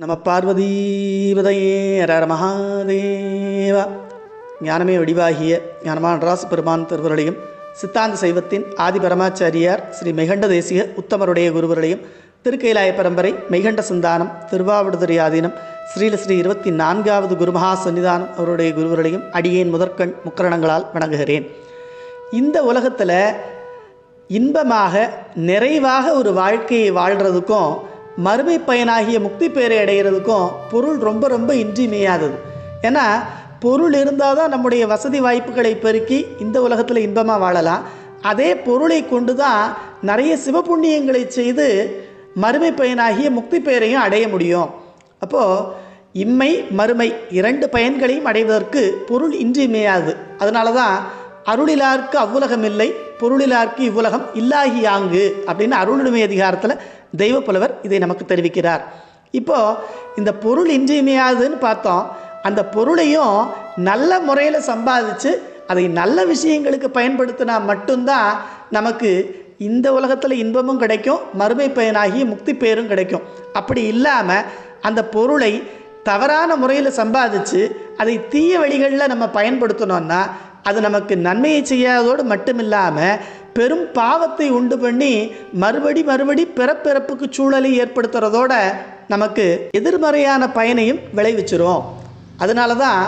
நம பார்வதீபதையே அரர மகாதேவா. ஞானமே வடிவாகிய ஞானமான ராசு பெருமான் திருவருளையும் சித்தாந்த சைவத்தின் ஆதி பரமாச்சாரியார் ஸ்ரீ மெகண்ட தேசிய உத்தமருடைய குருவர்களையும் திருக்கைலாய பரம்பரை மெய்கண்ட சிந்தானம் திருவாவடுதுறை ஆதீனம் ஸ்ரீல ஸ்ரீ இருபத்தி நான்காவது குருமகா சன்னிதானம் அவருடைய குருவர்களையும் அடியேன் முதற்கண் முக்கரணங்களால் வணங்குகிறேன். இந்த உலகத்தில் இன்பமாக நிறைவாக ஒரு வாழ்க்கையை வாழ்கிறதுக்கும் மறுமை பயனாகிய முக்தி பேரை அடைகிறதுக்கும் பொருள் ரொம்ப ரொம்ப இன்றியமையாதது. ஏன்னா பொருள் இருந்தால் தான் நம்முடைய வசதி வாய்ப்புகளை பெருக்கி இந்த உலகத்தில் இன்பமாக வாழலாம். அதே பொருளை கொண்டு தான் நிறைய சிவபுண்ணியங்களை செய்து மறுமை பயனாகிய முக்தி பெயரையும் அடைய முடியும். அப்போது இம்மை மறுமை இரண்டு பயன்களையும் அடைவதற்கு பொருள் இன்றியமையாது. அதனால தான் அருளிலார்க்கு அவ்வுலகம் இல்லை பொருளிலார்க்கு இவ்வுலகம் இல்லாகி யாங்கு அப்படின்னு அருளுடைமை அதிகாரத்தில் தெய்வ புலவர் இதை நமக்கு தெரிவிக்கிறார். இப்போது இந்த பொருள் இன்றியமையாதுன்னு பார்த்தோம். அந்த பொருளையும் நல்ல முறையில் சம்பாதிச்சு அதை நல்ல விஷயங்களுக்கு பயன்படுத்தினா மட்டும்தான் நமக்கு இந்த உலகத்தில் இன்பமும் கிடைக்கும் மறுமை பயனாகி முக்தி பேரும் கிடைக்கும். அப்படி இல்லாமல் அந்த பொருளை தவறான முறையில் சம்பாதிச்சு அதை தீய வழிகளில் நம்ம பயன்படுத்தினோன்னா அது நமக்கு நன்மையை செய்யாததோடு மட்டுமில்லாமல் பெரும் பாவத்தை உண்டு பண்ணி மறுபடி மறுபடி பிறப்பிறப்புக்கு சூழலை ஏற்படுத்துறதோட நமக்கு எதிர்மறையான பயனையும் விளைவிச்சிரும். அதனால தான்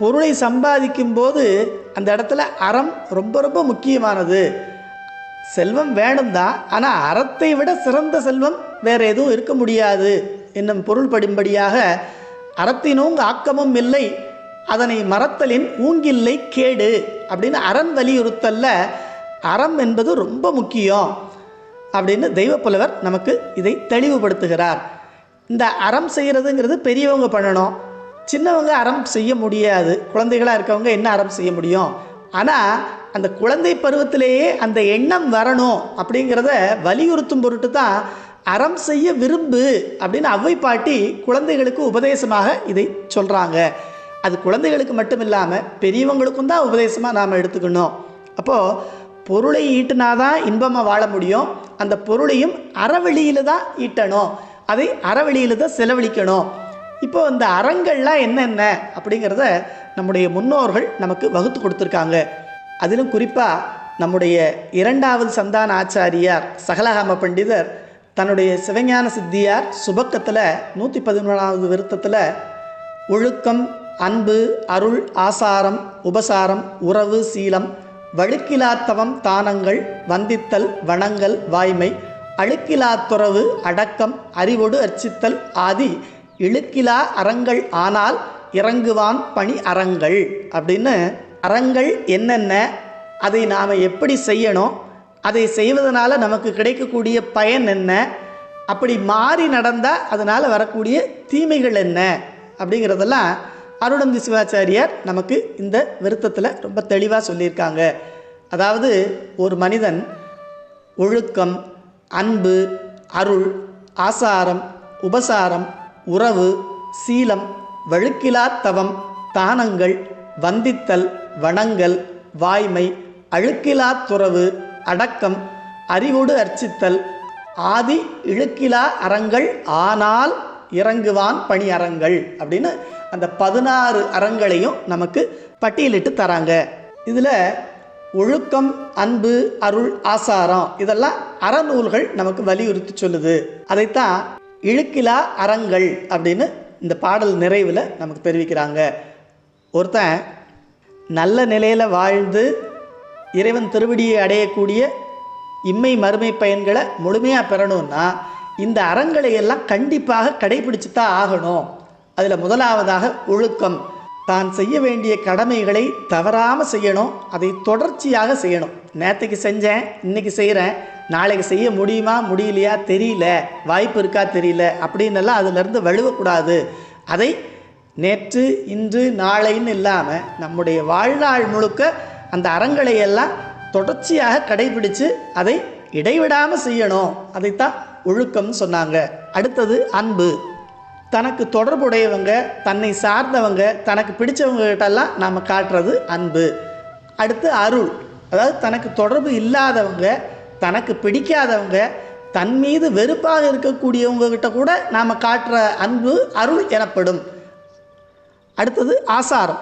பொருளை சம்பாதிக்கும் போது அந்த இடத்துல அறம் ரொம்ப ரொம்ப முக்கியமானது. செல்வம் வேணும் தான் ஆனால் அறத்தை விட சிறந்த செல்வம் வேறு எதுவும் இருக்க முடியாது என்னும் பொருள் படும்படியாக அறத்தினும் ஆக்கமும் இல்லை அதனை மறத்தலின் ஊங்கில்லை கேடு அப்படின்னு அறன் வலியுறுத்தல்ல அறம் என்பது ரொம்ப முக்கியம் அப்படின்னு தெய்வப்புலவர் நமக்கு இதை தெளிவுபடுத்துகிறார். இந்த அறம் செய்கிறதுங்கிறது பெரியவங்க பண்ணணும். சின்னவங்க அறம் செய்ய முடியாது. குழந்தைகளாக இருக்கவங்க என்ன அறம் செய்ய முடியும்? ஆனால் அந்த குழந்தை பருவத்திலேயே அந்த எண்ணம் வரணும் அப்படிங்கிறத வலியுறுத்தும் பொருட்டு தான் அறம் செய்ய விரும்பு அப்படின்னு அவ்வை பாட்டி குழந்தைகளுக்கு உபதேசமாக இதை சொல்கிறாங்க அது குழந்தைகளுக்கு மட்டும் இல்லாமல் பெரியவங்களுக்கும் தான் உபதேசமாக நாம் எடுத்துக்கணும். அப்போது பொருளை ஈட்டினாதான் இன்பமாக வாழ முடியும். அந்த பொருளையும் அறவழியில் தான் ஈட்டணும். அதை அறவழியில் தான் செலவழிக்கணும். இப்போ இந்த அறங்கள்லாம் என்னென்ன அப்படிங்கிறத நம்முடைய முன்னோர்கள் நமக்கு வகுத்து கொடுத்துருக்காங்க. அதிலும் குறிப்பாக நம்முடைய இரண்டாவது சந்தான ஆச்சாரியார் சகலகாம பண்டிதர் தன்னுடைய சிவஞான சித்தியார் சுபக்கத்தில் நூற்றி பதிமூணாவது விருத்தத்தில் ஒழுக்கம் அன்பு அருள் ஆசாரம் உபசாரம் உறவு சீலம் வழுக்கிலாத்தவம் தானங்கள் வந்தித்தல் வணங்கல் வாய்மை அழுக்கிலாத்துறவு அடக்கம் அறிவொடு அர்ச்சித்தல் ஆதி இழுக்கிலா அறங்கள் ஆனால் இறங்குவான் பணி அறங்கள். அப்படின்னு அறங்கள் என்னென்ன அதை நாம் எப்படி செய்யணும் அதை செய்வதனால் நமக்கு கிடைக்கக்கூடிய பயன் என்ன அப்படி மாறி நடந்தால் அதனால் வரக்கூடிய தீமைகள் என்ன அப்படிங்கிறதெல்லாம் அருணந்தி சிவாச்சாரியார் நமக்கு இந்த விருத்தத்தில் ரொம்ப தெளிவாக சொல்லியிருக்காங்க. அதாவது ஒரு மனிதன் ஒழுக்கம் அன்பு அருள் ஆசாரம் உபசாரம் உறவு சீலம் வழுக்கிலாத்தவம் தானங்கள் வந்தித்தல் வணங்கல் வாய்மை அழுக்கிலாத்துறவு அடக்கம் அறிவோடு அர்ச்சித்தல் ஆதி இழுக்கிலா அறங்கள் ஆனால் இறங்குவான் பணி அறங்கள் அப்படின்னு அந்த பதினாறு அறங்களையும் நமக்கு பட்டியலிட்டு தராங்க. இதில் ஒழுக்கம் அன்பு அருள் ஆசாரம் இதெல்லாம் அறநூல்கள் நமக்கு வலியுறுத்தி சொல்லுது. அதைத்தான் இழுக்கிலா அறங்கள் அப்படின்னு இந்த பாடல் நிறைவில் நமக்கு தெரிவிக்கிறாங்க. ஒருத்தன் நல்ல நிலையில் வாழ்ந்து இறைவன் திருவடியை அடையக்கூடிய இம்மை மறுமை பயன்களை முழுமையாக பெறணும்னா இந்த அறங்களை எல்லாம் கண்டிப்பாக கடைபிடிச்சு தான் ஆகணும். அதில் முதலாவதாக ஒழுக்கம். தான் செய்ய வேண்டிய கடமைகளை தவறாமல் செய்யணும் அதை தொடர்ச்சியாக செய்யணும். நேற்றுக்கு செஞ்சேன் இன்னைக்கு செய்கிறேன் நாளைக்கு செய்ய முடியுமா முடியலையா தெரியல. வாய்ப்பு இருக்கா தெரியல. அப்படின்னெல்லாம் அதிலிருந்து வழுவக்கூடாது. அதை நேற்று இன்று நாளைன்னு இல்லாமல் நம்முடைய வாழ்நாள் முழுக்க அந்த அறங்களை எல்லாம் தொடர்ச்சியாக கடைபிடித்து அதை இடைவிடாமல் செய்யணும். அதைத்தான் ஒழுக்கம்னு சொன்னாங்க. அடுத்தது அன்பு. தனக்கு தொடர்புடையவங்க தன்னை சார்ந்தவங்க தனக்கு பிடிச்சவங்ககிட்டெல்லாம் நாம் காட்டுறது அன்பு. அடுத்து அருள். அதாவது தனக்கு தொடர்பு இல்லாதவங்க தனக்கு பிடிக்காதவங்க தன் மீது வெறுப்பாக இருக்கக்கூடியவங்க கிட்ட கூட நாம் காட்டுற அன்பு அருள் எனப்படும். அடுத்தது ஆசாரம்.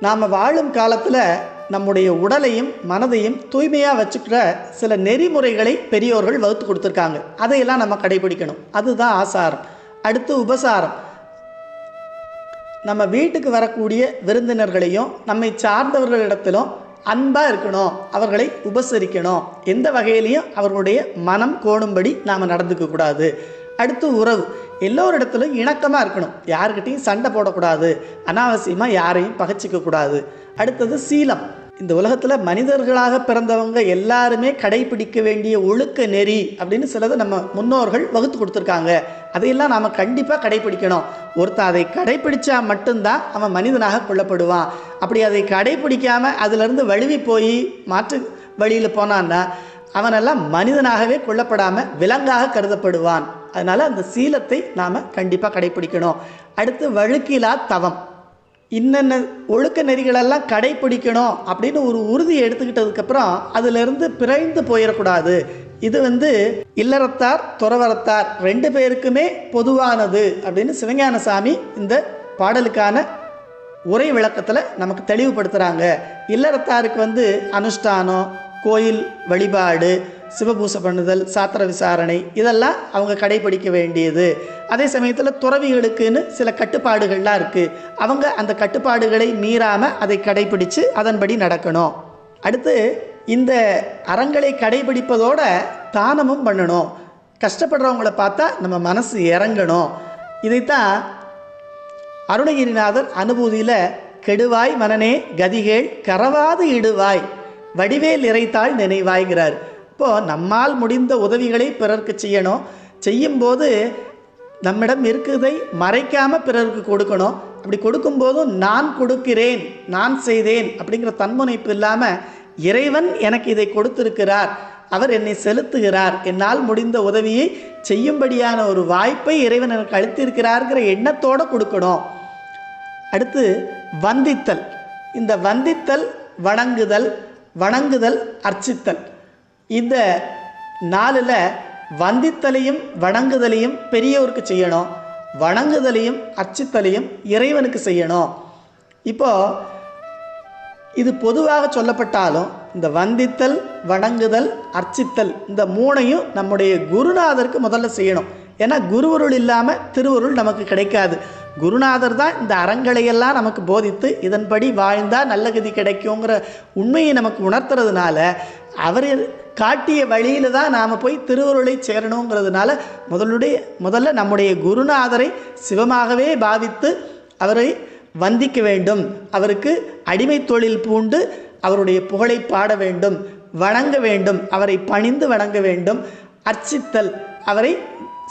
நாம் வாழும் காலத்தில் நம்முடைய உடலையும் மனதையும் தூய்மையாக வச்சுக்கிற சில நெறிமுறைகளை பெரியோர்கள் வகுத்து கொடுத்துருக்காங்க. அதையெல்லாம் நம்ம கடைபிடிக்கணும். அதுதான் ஆசாரம். அடுத்து உபசாரம். நம்ம வீட்டுக்கு வரக்கூடிய விருந்தினர்களையும் நம்மை சார்ந்தவர்களிடத்திலும் அன்பாக இருக்கணும் அவர்களை உபசரிக்கணும். எந்த வகையிலையும் அவர்களுடைய மனம் கோணும்படி நாம் நடந்துக்கக்கூடாது அடுத்து உறவு. எல்லோரிடத்திலும் இணக்கமாக இருக்கணும். யாருக்கிட்டையும் சண்டை போடக்கூடாது. அனாவசியமாக யாரையும் பகச்சிக்கக்கூடாது அடுத்தது சீலம். இந்த உலகத்தில் மனிதர்களாக பிறந்தவங்க எல்லாருமே கடைபிடிக்க வேண்டிய ஒழுக்க நெறி அப்படின்னு சிலது நம்ம முன்னோர்கள் வகுத்து கொடுத்துருக்காங்க. அதையெல்லாம் நாம் கண்டிப்பாக கடைபிடிக்கணும். ஒருத்தன் அதை கடைபிடிச்சா மட்டும்தான் அவன் மனிதனாக கொள்ளப்படுவான். அப்படி அதை கடைபிடிக்காமல் அதிலிருந்து வழுவி போய் மாற்று வழியில் போனான்னா அவனெல்லாம் மனிதனாகவே கொல்லப்படாமல் விலங்காக கருதப்படுவான். அதனால் அந்த சீலத்தை நாம் கண்டிப்பாக கடைபிடிக்கணும். அடுத்து வழுக்கிலா தவம். இன்னென்ன ஒழுக்க நெறிகளெல்லாம் கடைப்பிடிக்கணும் அப்படின்னு ஒரு உறுதியை எடுத்துக்கிட்டதுக்கப்புறம் அதிலிருந்து பிறந்து போயிடக்கூடாது. இது வந்து இல்லறத்தார் துறவரத்தார் ரெண்டு பேருக்குமே பொதுவானது அப்படின்னு சிவஞான சாமி இந்த பாடலுக்கான உரை விளக்கத்தில் நமக்கு தெளிவுபடுத்துகிறாங்க இல்லறத்தாருக்கு வந்து அனுஷ்டானம் கோயில் வழிபாடு சிவபூசை பண்ணுதல் சாத்திர விசாரணை இதெல்லாம் அவங்க கடைபிடிக்க வேண்டியது. அதே சமயத்தில் துறவிகளுக்குன்னு சில கட்டுப்பாடுகள்லாம் இருக்குது அவங்க அந்த கட்டுப்பாடுகளை மீறாமல் அதை கடைபிடித்து அதன்படி நடக்கணும். அடுத்து இந்த அறங்களை கடைபிடிப்பதோட தானமும் பண்ணணும். கஷ்டப்படுறவங்கள பார்த்தா நம்ம மனசு இறங்கணும். இதைத்தான் அருணகிரிநாதர் அனுபூதியில் கெடுவாய் மனனே கதிகேள் கரவாது இடுவாய் வடிவேல் இறைத்தாள் நினைவாய்கிறார். அப்போது நம்மால் முடிந்த உதவிகளை பிறருக்கு செய்யணும். செய்யும்போது நம்மிடம் இருக்குதை மறைக்காமல் பிறருக்கு கொடுக்கணும். அப்படி கொடுக்கும்போதும் நான் கொடுக்கிறேன் நான் செய்தேன் அப்படிங்கிற தன்முனைப்பு இல்லாமல் இறைவன் எனக்கு இதை கொடுத்திருக்கிறார். அவர் என்னை செலுத்துகிறார். என்னால் முடிந்த உதவியை செய்யும்படியான ஒரு வாய்ப்பை இறைவன் எனக்கு அளித்திருக்கிறார்ங்கிற எண்ணத்தோடு கொடுக்கணும். அடுத்து வந்தித்தல். இந்த வந்தித்தல் வணங்குதல் வணங்குதல் அர்ச்சித்தல். இந்த நாளில் வந்தித்தலையும் வணங்குதலையும் பெரியவருக்கு செய்யணும். வணங்குதலையும் அர்ச்சித்தலையும் இறைவனுக்கு செய்யணும். இப்போ இது பொதுவாக சொல்லப்பட்டாலும் இந்த வந்தித்தல் வணங்குதல் அர்ச்சித்தல் இந்த மூணையும் நம்முடைய குருநாதருக்கு முதல்ல செய்யணும். ஏன்னா குருவருள் இல்லாமல் திருவருள் நமக்கு கிடைக்காது. குருநாதர் தான் இந்த அறங்களையெல்லாம் நமக்கு போதித்து இதன்படி வாழ்ந்தால் நல்ல கதி கிடைக்குங்கிற உண்மையை நமக்கு உணர்த்துறதுனால அவர் காட்டிய வழியில் தான் நாம் போய் திருவருளை சேரணுங்கிறதுனால முதலுடைய முதல்ல நம்முடைய குருநாதரை சிவமாகவே பாவித்து அவரை வந்திக்க வேண்டும். அவருக்கு அடிமை தொழில் பூண்டு அவருடைய புகழை பாட வேண்டும். வணங்க வேண்டும். அவரை பணிந்து வணங்க வேண்டும். அர்ச்சித்தல் அவரை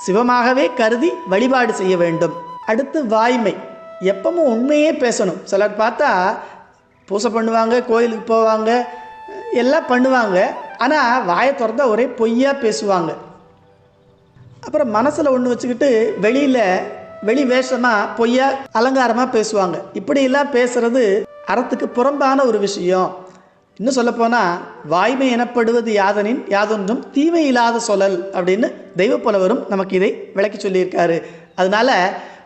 சிவமாகவே கருதி வழிபாடு செய்ய வேண்டும். அடுத்து வாய்மை. எப்பவும் உண்மையே பேசணும். சிலர் பார்த்தா பூசை பண்ணுவாங்க கோயிலுக்கு போவாங்க எல்லாம் பண்ணுவாங்க. ஆனால் வாயை திறந்தா ஒரே பொய்யாக பேசுவாங்க. அப்புறம் மனசில் ஒன்று வச்சுக்கிட்டு வெளியில் வெளி வேஷமாக பொய்யா அலங்காரமாக பேசுவாங்க. இப்படியெல்லாம் பேசுகிறது அறத்துக்கு புறம்பான ஒரு விஷயம். இன்னும் சொல்லப்போனால் வாய்மை எனப்படுவது யாதனின் யாதொன்றும் தீமை இல்லாத சொல்லல் அப்படின்னு தெய்வப்புலவரும் நமக்கு இதை விளக்கி சொல்லியிருக்காரு. அதனால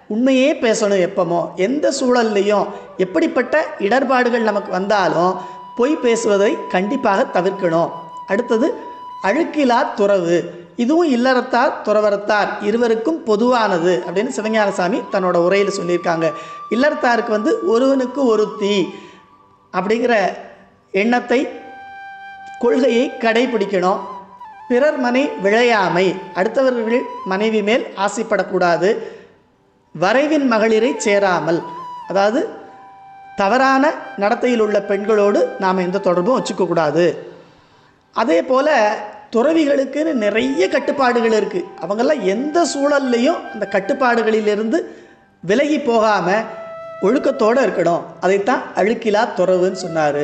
உண்மையே பேசணும் எப்பமோ. எந்த சூழல்லையும் எப்படிப்பட்ட இடர்பாடுகள் நமக்கு வந்தாலும் பொய் பேசுவதை கண்டிப்பாக தவிர்க்கணும். அடுத்தது அழுக்கிலா துறவு. இதுவும் இல்லறத்தார் துறவரத்தார் இருவருக்கும் பொதுவானது அப்படின்னு சிவஞானசாமி தன்னோட உரையில் சொல்லியிருக்காங்க. இல்லறத்தாருக்கு வந்து ஒருவனுக்கு ஒருத்தி அப்படிங்கிற எண்ணத்தை கொள்கையை கடைபிடிக்கணும். பிறர் மனை விழையாமை. அடுத்தவர்கள் மனைவி மேல் ஆசைப்படக்கூடாது. வரைவின் மகளிரை சேராமல் அதாவது தவறான நடத்தையில் உள்ள பெண்களோடு நாம் எந்த தொடர்பும் வச்சுக்கக்கூடாது அதே போல் துறவிகளுக்குன்னு நிறைய கட்டுப்பாடுகள் இருக்குது அவங்கெல்லாம் எந்த சூழல்லையும் அந்த கட்டுப்பாடுகளிலிருந்து விலகி போகாமல் ஒழுக்கத்தோடு இருக்கணும். அதைத்தான் அழுக்கிலா துறவுன்னு சொன்னார்.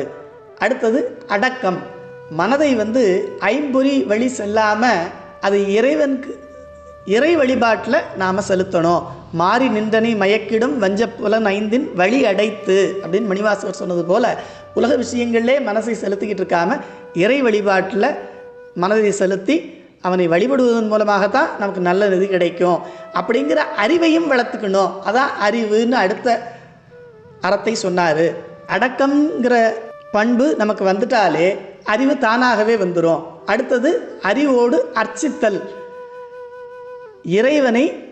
அடுத்தது அடக்கம். மனதை வந்து ஐம்பொறி வழி செல்லாமல் அதை இறைவனுக்கு இறை வழிபாட்டில் நாம் செலுத்தணும். மாறி நின்றனை மயக்கிடும் வஞ்சப்புலன் ஐந்தின் வழி அடைத்து அப்படின்னு மணிவாசகர் சொன்னது போல் உலக விஷயங்களிலே மனசை செலுத்திக்கிட்டு இருக்காம இறை வழிபாட்டில் மனதை செலுத்தி அவனை வழிபடுவதன் மூலமாகத்தான் நமக்கு நல்ல நிதி கிடைக்கும். அப்படிங்கிற அறிவையும் வளர்த்துக்கணும். அதான் அறிவுன்னு அடுத்த அறத்தை சொன்னார். அடக்கம்ங்கிற பண்பு நமக்கு வந்துட்டாலே அறிவு தானாகவே வந்துடும் அடுத்தது அறிவோடு அர்ச்சித்தல். இறைவனை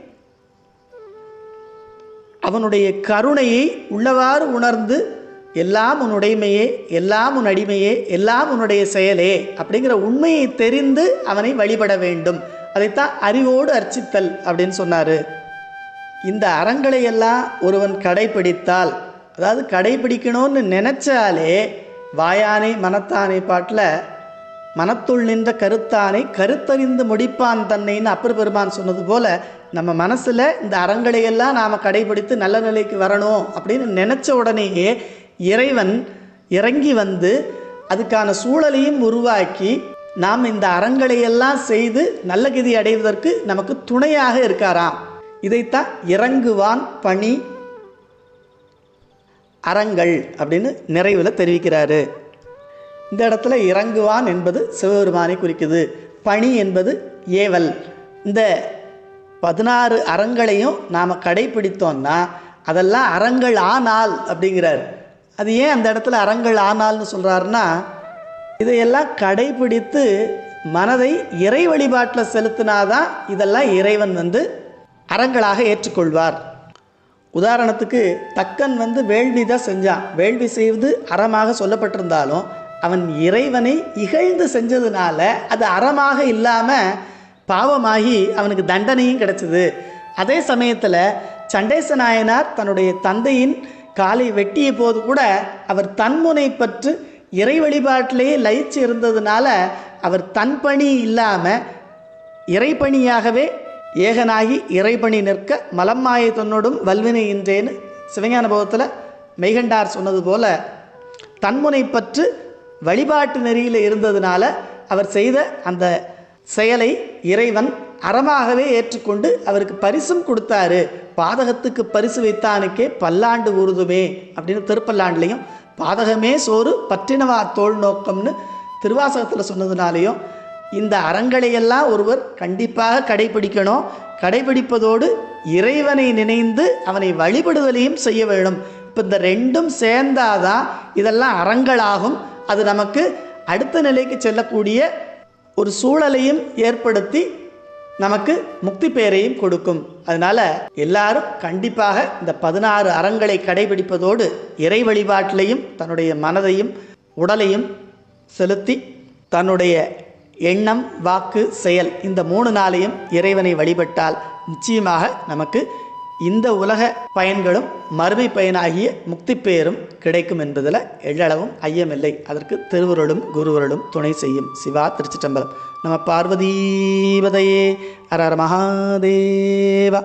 அவனுடைய கருணையை உள்ளவாறு உணர்ந்து எல்லாம் உன் உடைமையே எல்லாம் உன் அடிமையே எல்லாம் உன்னுடைய செயலே அப்படிங்கிற உண்மையை தெரிந்து அவனை வழிபட வேண்டும். அதைத்தான் அறிவோடு அர்ச்சித்தல் அப்படின்னு சொன்னார். இந்த அறங்களை எல்லாம் ஒருவன் கடைபிடித்தால் அதாவது கடைபிடிக்கணும்னு நினைச்சாலே வாயானை மனத்தானை பாட்டில் மனத்துள் நின்ற கருத்தானை கருத்தறிந்து முடிப்பான் தன்னைன்னு அப்பர் பெருமான் சொன்னது போல நம்ம மனசில் இந்த அறங்களை எல்லாம் நாம் கடைபிடித்து நல்ல நிலைக்கு வரணும் அப்படின்னு நினச்ச உடனேயே இறைவன் இறங்கி வந்து அதுக்கான சூழலையும் உருவாக்கி நாம் இந்த அறங்களையெல்லாம் செய்து நல்ல கதி அடைவதற்கு நமக்கு துணையாக இருக்காராம். இதைத்தான் இறங்குவான் பணி அறங்கள் அப்படின்னு நிறைவில் தெரிவிக்கிறாரு. இந்த இடத்துல இறங்குவான் என்பது சிவபெருமானை குறிக்குது. பணி என்பது ஏவல். இந்த பதினாறு அறங்களையும் நாம் கடைபிடித்தோம்னா அதெல்லாம் அறங்கள் ஆனால் அப்படிங்கிறார். அது ஏன் அந்த இடத்துல அறங்கள் ஆனால்னு சொல்கிறாருன்னா இதையெல்லாம் கடைபிடித்து மனதை இறை வழிபாட்டில் செலுத்தினாதான் இதெல்லாம் இறைவன் வந்து அறங்களாக ஏற்றுக்கொள்வார். உதாரணத்துக்கு தக்கன் வந்து வேள்வி தான் செஞ்சான். வேள்வி செய்வது அறமாக சொல்லப்பட்டிருந்தாலும் அவன் இறைவனை இகழ்ந்து செஞ்சதுனால அது அறமாக இல்லாமல் பாவமாகி அவனுக்கு தண்டனையும் கிடைச்சிது. அதே சமயத்தில் சண்டேச நாயனார் தன்னுடைய தந்தையின் காலை வெட்டிய போது கூட அவர் தன்முனை பற்று இறை வழிபாட்டிலேயே லயிச்சு இருந்ததுனால அவர் தன் பணி இல்லாமல் இறைப்பணியாகவே ஏகனாகி இறைப்பணி நிற்க மலம்மாயை தன்னோடும் வல்வினை இன்றேன்னு சிவஞான போகத்தில் மெய்கண்டார் சொன்னது போல தன்முனை பற்று வழிபாட்டு நெறியில் இருந்ததுனால அவர் செய்த அந்த செயலை இறைவன் அறமாகவே ஏற்றுக்கொண்டு அவருக்கு பரிசும் கொடுத்தாரு. பாதகத்துக்கு பரிசு வைத்தானுக்கே பல்லாண்டு உருதுமே அப்படின்னு திருப்பல்லாண்டுலேயும் பாதகமே சோறு பற்றினவா தோல் நோக்கம்னு திருவாசகத்தில் சொன்னதுனாலேயும் இந்த அறங்களையெல்லாம் ஒருவர் கண்டிப்பாக கடைபிடிக்கணும். கடைபிடிப்பதோடு இறைவனை நினைந்து அவனை வழிபடுதலையும் செய்ய வேணும் இப்போ இந்த ரெண்டும் சேர்ந்தாதான் இதெல்லாம் அறங்களாகும். அது நமக்கு அடுத்த நிலைக்கு செல்லக்கூடிய ஒரு சூழலையும் ஏற்படுத்தி நமக்கு முக்தி பேரையும் கொடுக்கும். அதனால எல்லாரும் கண்டிப்பாக இந்த பதினாறு அறங்களை கடைபிடிப்பதோடு இறை வழிபாட்டிலையும் தன்னுடைய மனதையும் உடலையும் செலுத்தி தன்னுடைய எண்ணம் வாக்கு செயல் இந்த மூணு நாளையும் இறைவனை வழிபட்டால் நிச்சயமாக நமக்கு இந்த உலக பயன்களும் மறுமை பயனாகிய முக்தி பேரும் கிடைக்கும் என்பதில் எள்ளளவும் ஐயமில்லை. அதற்கு திருவுருளும் குருவருளும் துணை செய்யும் சிவா திருச்சிட்டம்பலம் நம்ம பார்வதீபதையே அரர் மகாதேவா.